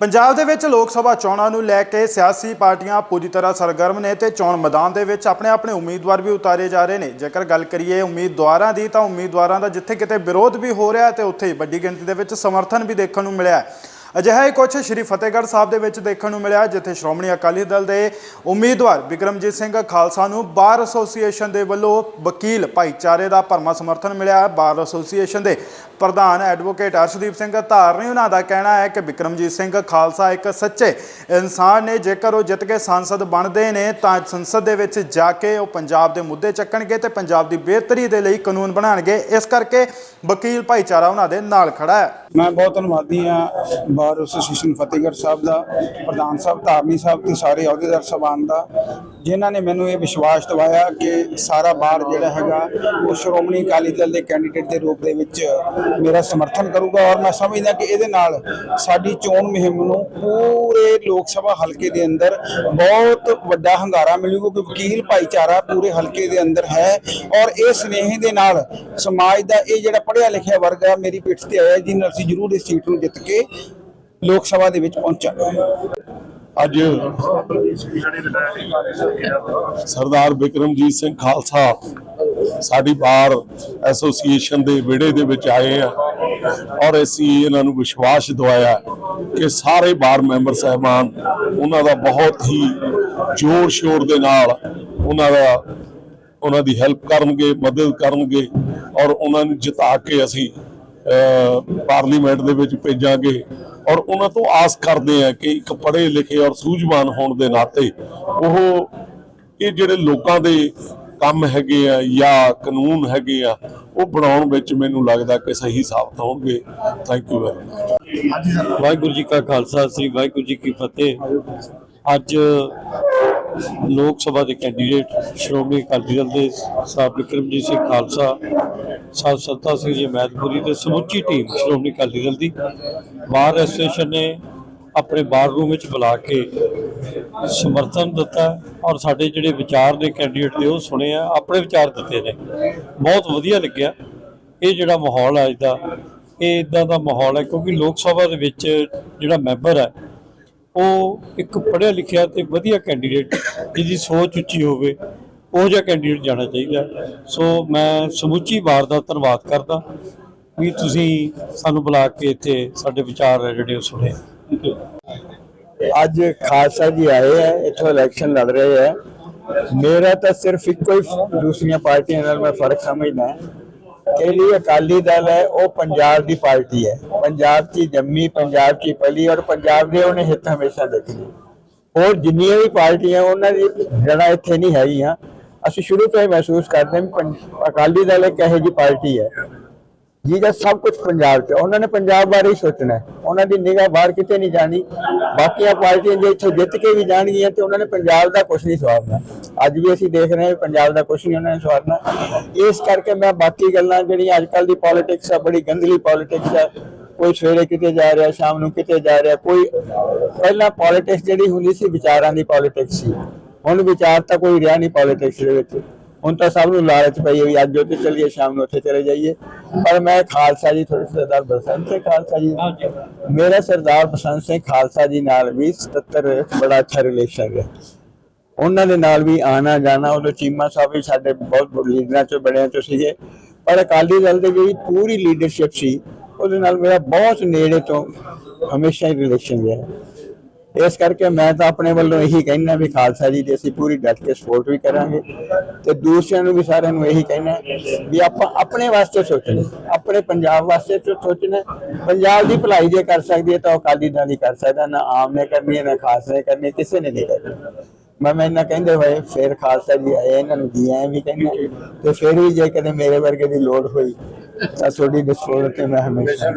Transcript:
ਪੰਜਾਬ ਦੇ ਵਿੱਚ ਲੋਕ ਸਭਾ ਚੋਣਾਂ ਨੂੰ ਲੈ ਕੇ ਸਿਆਸੀ ਪਾਰਟੀਆਂ ਪੂਰੀ ਤਰ੍ਹਾਂ ਸਰਗਰਮ ਨੇ ਤੇ ਚੋਣ ਮੈਦਾਨ ਦੇ ਵਿੱਚ ਆਪਣੇ ਆਪਣੇ ਉਮੀਦਵਾਰ ਵੀ ਉਤਾਰੇ ਜਾ ਰਹੇ ਨੇ। ਜੇਕਰ ਗੱਲ ਕਰੀਏ ਉਮੀਦਵਾਰਾਂ ਦੀ ਤਾਂ ਉਮੀਦਵਾਰਾਂ ਦਾ ਜਿੱਥੇ ਕਿਤੇ ਵਿਰੋਧ ਵੀ ਹੋ ਰਿਹਾ ਤੇ ਉੱਥੇ ਹੀ ਵੱਡੀ ਗਿਣਤੀ ਦੇ ਵਿੱਚ ਸਮਰਥਨ ਵੀ ਦੇਖਣ ਨੂੰ ਮਿਲਿਆ ਅਜਿਹਾ ਹੀ ਕੁਝ ਸ਼੍ਰੀ ਫਤਿਹਗੜ੍ਹ ਸਾਹਿਬ ਦੇ ਵਿੱਚ ਦੇਖਣ ਨੂੰ ਮਿਲਿਆ, ਜਿੱਥੇ ਸ਼੍ਰੋਮਣੀ ਅਕਾਲੀ ਦਲ ਦੇ ਉਮੀਦਵਾਰ ਵਿਕਰਮਜੀਤ ਸਿੰਘ ਖਾਲਸਾ ਨੂੰ ਬਾਰ ਐਸੋਸੀਏਸ਼ਨ ਦੇ ਵੱਲੋਂ ਵਕੀਲ ਭਾਈਚਾਰੇ ਦਾ ਭਰਮਾ ਸਮਰਥਨ ਮਿਲਿਆ। ਬਾਰ ਐਸੋਸੀਏਸ਼ਨ ਦੇ ਪ੍ਰਧਾਨ ਐਡਵੋਕੇਟ ਅਰਸ਼ਦੀਪ ਸਿੰਘ ਧਾਰ ਨੇ ਉਹਨਾਂ ਦਾ ਕਹਿਣਾ ਹੈ ਕਿ ਵਿਕਰਮਜੀਤ ਸਿੰਘ ਖਾਲਸਾ ਇੱਕ ਸੱਚੇ ਇਨਸਾਨ ਨੇ। ਜੇਕਰ ਉਹ ਜਿੱਤ ਕੇ ਸੰਸਦ ਬਣਦੇ ਨੇ, ਤਾਂ ਸੰਸਦ ਦੇ ਵਿੱਚ ਜਾ ਕੇ ਉਹ ਪੰਜਾਬ ਦੇ ਮੁੱਦੇ ਚੱਕਣਗੇ ਤੇ ਪੰਜਾਬ ਦੀ ਬਿਹਤਰੀ ਦੇ ਲਈ ਕਾਨੂੰਨ ਬਣਾਉਣਗੇ ਇਸ ਕਰਕੇ ਵਕੀਲ ਭਾਈਚਾਰਾ ਉਹਨਾਂ ਦੇ ਨਾਲ ਖੜਾ ਹੈ। ਮੈਂ ਬਹੁਤ ਧੰਨਵਾਦੀ ਹਾਂ। ਬਾਰ ਐਸੋਸੀਏਸ਼ਨ ਫਤਿਹਗੜ੍ਹ ਸਾਹਿਬ ਦਾ, ਪ੍ਰਧਾਨ ਸਾਹਿਬ ਧਾਰਨੀ ਸਾਹਿਬ ਤੇ ਸਾਰੇ ਅਹੁਦੇਦਾਰ ਸਭਾਨ ਦਾ, ਜਿਨ੍ਹਾਂ ਨੇ ਮੈਨੂੰ ਇਹ ਵਿਸ਼ਵਾਸ ਦਿਵਾਇਆ ਕਿ ਸਾਰਾ ਬਾਰ ਜਿਹੜਾ ਹੈਗਾ, ਉਹ ਸ਼੍ਰੋਮਣੀ ਅਕਾਲੀ ਦਲ ਦੇ ਕੈਂਡੀਡੇਟ ਦੇ ਰੂਪ ਦੇ ਵਿੱਚ ਮੇਰਾ ਸਮਰਥਨ ਕਰੂਗਾ ਔਰ ਮੈਂ ਸਮਝਦਾ ਕਿ ਇਹਦੇ ਨਾਲ ਸਾਡੀ ਚੋਣ ਮੁਹਿੰਮ ਨੂੰ ਪੂਰੇ ਲੋਕ ਸਭਾ ਹਲਕੇ ਦੇ ਅੰਦਰ ਬਹੁਤ ਵੱਡਾ ਹੰਗਾਰਾ ਮਿਲੂਗਾ ਕਿ ਵਕੀਲ ਭਾਈਚਾਰਾ ਪੂਰੇ ਹਲਕੇ ਦੇ ਅੰਦਰ ਹੈ ਔਰ ਇਹ ਸਨੇਹ ਦੇ ਨਾਲ ਸਮਾਜ ਦਾ ਇਹ ਜਿਹੜਾ ਪੜ੍ਹਿਆ ਲਿਖਿਆ ਵਰਗ ਹੈ ਮੇਰੀ ਪਿੱਠ ਤੇ ਆਇਆ, ਜਿਹਨਾਂ ਅਸੀਂ ਜ਼ਰੂਰ ਇਸ ਸੀਟ ਨੂੰ ਜਿੱਤ ਕੇ ਲੋਕ ਸਭਾ ਦੇ ਵਿੱਚ ਪਹੁੰਚਾਂਗੇ ਅੱਜ ਸਰਦਾਰ ਬਿਕਰਮਜੀਤ ਸਿੰਘ ਖਾਲਸਾ ਸਾਡੀ ਬਾਰ ਐਸੋਸੀਏਸ਼ਨ ਦੇ ਵਿੜੇ ਦੇ ਵਿੱਚ ਆਏ ਆ ਔਰ ਅਸੀਂ ਇਹਨਾਂ ਨੂੰ ਵਿਸ਼ਵਾਸ ਦਿਵਾਇਆ ਕਿ ਸਾਰੇ ਬਾਰ ਮੈਂਬਰ ਸਹਿਬਾਨ ਉਹਨਾਂ ਦਾ ਬਹੁਤ ਹੀ ਜ਼ੋਰ ਸ਼ੋਰ ਦੇ ਨਾਲ ਉਹਨਾਂ ਦਾ ਉਹਨਾਂ ਦੀ ਹੈਲਪ ਕਰਨਗੇ, ਮਦਦ ਕਰਨਗੇ ਔਰ ਉਹਨਾਂ ਨੂੰ ਜਿਤਾ ਕੇ ਅਸੀਂ ਪਾਰਲੀਮੈਂਟ ਦੇ ਵਿੱਚ ਭੇਜਾਂਗੇ। ਔਰ ਉਹਨਾਂ ਤੋਂ ਆਸ ਕਰਦੇ ਆ ਕਿ ਇੱਕ ਪੜ੍ਹੇ ਲਿਖੇ ਔਰ ਸੂਝਵਾਨ ਹੋਣ ਦੇ ਨਾਤੇ ਉਹ ਇਹ ਜਿਹੜੇ ਲੋਕਾਂ ਦੇ ਕੰਮ ਹੈਗੇ ਆ ਜਾਂ ਕਾਨੂੰਨ ਹੈਗੇ ਆ ਉਹ ਬਣਾਉਣ ਵਿੱਚ ਮੈਨੂੰ ਲੱਗਦਾ ਕਿ ਸਹੀ ਸਾਬਤ ਹੋਣਗੇ। Thank you very much Waheguru ji ਕਾ ਖਾਲਸਾ ਸ੍ਰੀ ਵਾਹਿਗੁਰੂ ਜੀ ਕੀ ਫਤਿਹ। ਅੱਜ ਲੋਕ ਸਭਾ ਦੇ ਕੈਂਡੀਡੇਟ ਸ਼੍ਰੋਮਣੀ ਅਕਾਲੀ ਦਲ ਦੇ ਸਾਹਿਬ ਵਿਕਰਮਜੀਤ ਸਿੰਘ ਖਾਲਸਾ ਸਾਹਿਬ ਸੱਤਾ ਸਿੰਘ ਜੀ ਮੈਦਪੁਰੀ ਤੇ ਸਮੁੱਚੀ ਟੀਮ ਸ਼੍ਰੋਮਣੀ ਅਕਾਲੀ ਦਲ ਦੀ। ਬਾਰ ਐਸੋਸੀਏਸ਼ਨ ਨੇ ਆਪਣੇ ਬਾਰ ਰੂਮ ਵਿੱਚ ਬੁਲਾ ਕੇ ਸਮਰਥਨ ਦਿੱਤਾ ਔਰ ਸਾਡੇ ਜਿਹੜੇ ਵਿਚਾਰ ਦੇ ਕੈਂਡੀਡੇਟ ਦੇ ਉਹ ਸੁਣੇ ਆ, ਆਪਣੇ ਵਿਚਾਰ ਦਿੱਤੇ ਨੇ। ਬਹੁਤ ਵਧੀਆ ਲੱਗਿਆ। ਇਹ ਜਿਹੜਾ ਮਾਹੌਲ ਹੈ ਅੱਜ ਦਾ, ਇਹ ਇਦਾਂ ਦਾ ਮਾਹੌਲ ਹੈ ਕਿਉਂਕਿ ਲੋਕ ਸਭਾ ਦੇ ਵਿੱਚ ਜਿਹੜਾ ਮੈਂਬਰ ਹੈ ਉਹ ਇੱਕ ਪੜ੍ਹਿਆ ਲਿਖਿਆ ਤੇ ਵਧੀਆ ਕੈਂਡੀਡੇਟ ਜਿਹਦੀ ਸੋਚ ਉੱਚੀ ਹੋਵੇ, ਉਹ ਜਿਹਾ ਕੈਂਡੀਡੇਟ ਜਾਣਾ ਚਾਹੀਦਾ। ਸੋ ਮੈਂ ਸਮੁੱਚੀ ਵਾਰ ਦਾ ਧੰਨਵਾਦ ਕਰਦਾ। ਵੀ ਤੁਸੀਂ ਸਾਨੂੰ ਬੁਲਾ ਕੇ ਇੱਥੇ ਸਾਡੇ ਵਿਚਾਰ ਹੈ ਜਿਹੜੇ ਉਹ ਸੁਣੇ। ਅੱਜ ਖਾਲਸਾ ਜੀ ਆਏ ਹੈ, ਇੱਥੋਂ ਇਲੈਕਸ਼ਨ ਲੜ ਰਹੇ ਹੈ। ਮੇਰਾ ਤਾਂ ਸਿਰਫ ਇੱਕੋ ਹੀ, ਦੂਸਰੀਆਂ ਪਾਰਟੀਆਂ ਨਾਲ ਮੈਂ ਫ਼ਰਕ ਸਮਝਦਾ। ਜਿਹੜੀ ਅਕਾਲੀ ਦਲ ਹੈ, ਉਹ ਪੰਜਾਬ ਦੀ ਪਾਰਟੀ ਹੈ। ਪੰਜਾਬ ਦੀ ਜੰਮੀ, ਪੰਜਾਬ ਦੀ ਪਲੀ ਔਰ ਪੰਜਾਬ ਦੇ ਉਹਨੇ ਹਿੱਤ ਹਮੇਸ਼ਾ ਦੇਖੇ ਹੋਰ ਜਿੰਨੀਆਂ ਵੀ ਪਾਰਟੀਆਂ, ਉਹਨਾਂ ਦੀ ਜੜਾ ਇੱਥੇ ਨਹੀਂ ਹੈਗੀਆਂ। ਅਸੀਂ ਸ਼ੁਰੂ ਤੋਂ ਹੀ ਮਹਿਸੂਸ ਕਰਦੇ ਹਾਂ ਪੰਜ- ਅਕਾਲੀ ਦਲ ਇੱਕ ਇਹੋ ਜਿਹੀ ਪਾਰਟੀ ਹੈ। ਜਿਹਦਾ ਸਭ ਕੁਝ ਪੰਜਾਬ 'ਚ ਉਹਨਾਂ ਨੇ ਪੰਜਾਬ ਬਾਰੇ ਹੀ ਸੋਚਣਾ ਉਹਨਾਂ ਦੀ ਨਿਗਾਹ ਬਾਹਰ ਕਿਤੇ ਨਹੀਂ ਜਾਣੀ। ਬਾਕੀਆਂ ਪਾਰਟੀਆਂ ਜੇ ਇੱਥੋਂ ਜਿੱਤ ਕੇ ਵੀ ਜਾਣਗੀਆਂ ਤੇ ਉਹਨਾਂ ਨੇ ਪੰਜਾਬ ਦਾ ਕੁਝ ਨਹੀਂ ਸਵਾਰਨਾ। ਅੱਜ ਵੀ ਅਸੀਂ ਦੇਖ ਰਹੇ ਹਾਂ ਪੰਜਾਬ ਦਾ ਕੁਝ ਨਹੀਂ ਉਹਨਾਂ ਨੇ ਸਵਾਰਨਾ। ਇਸ ਕਰਕੇ ਮੈਂ ਬਾਕੀ ਗੱਲਾਂ ਜਿਹੜੀਆਂ ਅੱਜ ਕੱਲ ਦੀ ਪੋਲਿਟਿਕਸ ਆ, ਬੜੀ ਗੰਦਲੀ ਪੋਲਿਟਿਕਸ ਹੈ ਕੋਈ ਸਵੇਰੇ ਕਿਤੇ ਜਾ ਰਿਹਾ, ਸ਼ਾਮ ਨੂੰ ਕਿਤੇ ਜਾ ਰਿਹਾ, ਕੋਈ ਪਹਿਲਾਂ ਪੋਲਿਟਿਕਸ ਜਿਹੜੀ ਹੁੰਦੀ ਸੀ, ਵਿਚਾਰਾਂ ਦੀ ਪੋਲਿਟਿਕਸ ਸੀ। ਹੁਣ ਵਿਚਾਰ ਤਾਂ ਕੋਈ ਰਿਹਾ ਨਹੀਂ ਪੋਲਿਟਿਕਸ ਦੇ ਵਿੱਚ। ਹੁਣ ਤਾਂ ਸਭ ਨੂੰ ਲਾਲਚ ਪਈ ਹੈ ਵੀ ਅੱਜ ਉੱਥੇ ਚੱਲੀਏ, ਸ਼ਾਮ ਨੂੰ ਉੱਥੇ ਚਲੇ ਜਾਈਏ। ਪਰ ਮੈਂ ਖਾਲਸਾ ਜੀ ਥੋੜੇ ਸਰਦਾਰ ਬਸੰਤ ਸਿੰਘ ਖਾਲਸਾ ਜੀ ਮੇਰਾ ਸਰਦਾਰ ਬਸੰਤ ਸਿੰਘ ਖਾਲਸਾ ਜੀ ਨਾਲ ਵੀ 77 ਵਿੱਚ ਬੜਾ ਅੱਛਾ ਰਿਲੇਸ਼ਨ ਹੈ ਉਹਨਾਂ ਦੇ ਨਾਲ ਵੀ ਆਣਾ ਜਾਣਾ ਉਦੋਂ ਚੀਮਾ ਸਾਹਿਬ ਵੀ ਸਾਡੇ ਬਹੁਤ ਲੀਡਰਾਂ ਚੋਂ ਬੜਿਆਂ ਚੋਂ ਸੀਗੇ। ਪਰ ਅਕਾਲੀ ਦਲ ਦੀ ਜਿਹੜੀ ਪੂਰੀ ਲੀਡਰਸ਼ਿਪ ਸੀ ਉਹਦੇ ਨਾਲ ਮੇਰਾ ਬਹੁਤ ਨੇੜੇ ਤੋਂ ਹਮੇਸ਼ਾ ਹੀ ਰਿਲੇਸ਼ਨ ਰਿਹਾ। ਇਸ ਕਰਕੇ ਮੈਂ ਤਾਂ ਆਪਣੇ ਵੱਲੋਂ ਇਹੀ ਕਹਿਣਾ ਵੀ ਖਾਲਸਾ ਜੀ ਦੀ ਅਸੀਂ ਪੂਰੀ ਡਟ ਕੇ ਸਪੋਰਟ ਵੀ ਕਰਾਂਗੇ ਤੇ ਦੂਸਰਿਆਂ ਨੂੰ ਵੀ ਸਾਰਿਆਂ ਨੂੰ ਇਹੀ ਕਹਿਣਾ ਵੀ ਆਪਾਂ ਆਪਣੇ ਵਾਸਤੇ ਸੋਚਣਾ, ਆਪਣੇ ਪੰਜਾਬ ਵਾਸਤੇ ਸੋਚਣਾ, ਪੰਜਾਬ ਦੀ ਭਲਾਈ ਜੇ ਕਰ ਸਕਦੀ ਹੈ ਤਾਂ ਅਕਾਲੀ ਦਲ ਹੀ ਕਰ ਸਕਦਾ, ਨਾ ਆਮ ਨੇ ਕਰਨੀ ਹੈ, ਨਾ ਖਾਸ ਨੇ ਕਰਨੀ ਕਿਸੇ ਨੇ ਨਹੀਂ ਕਰਨੀ। ਮੈਂ ਮੈਂ ਇਹਨਾਂ ਕਹਿੰਦੇ ਹੋਏ, ਫੇਰ ਖਾਲਸਾ ਜੀ ਆਏ, ਇਹਨਾਂ ਨੂੰ ਜੀ ਆਏ ਵੀ ਕਹਿੰਦਾ, ਤੇ ਫਿਰ ਵੀ ਜੇ ਕਦੇ ਮੇਰੇ ਵਰਗੇ ਦੀ ਲੋੜ ਹੋਈ ਤਾਂ ਤੁਹਾਡੀ ਡਿਸਪੋਰਟ ਤੇ ਮੈਂ ਹਮੇਸ਼ਾ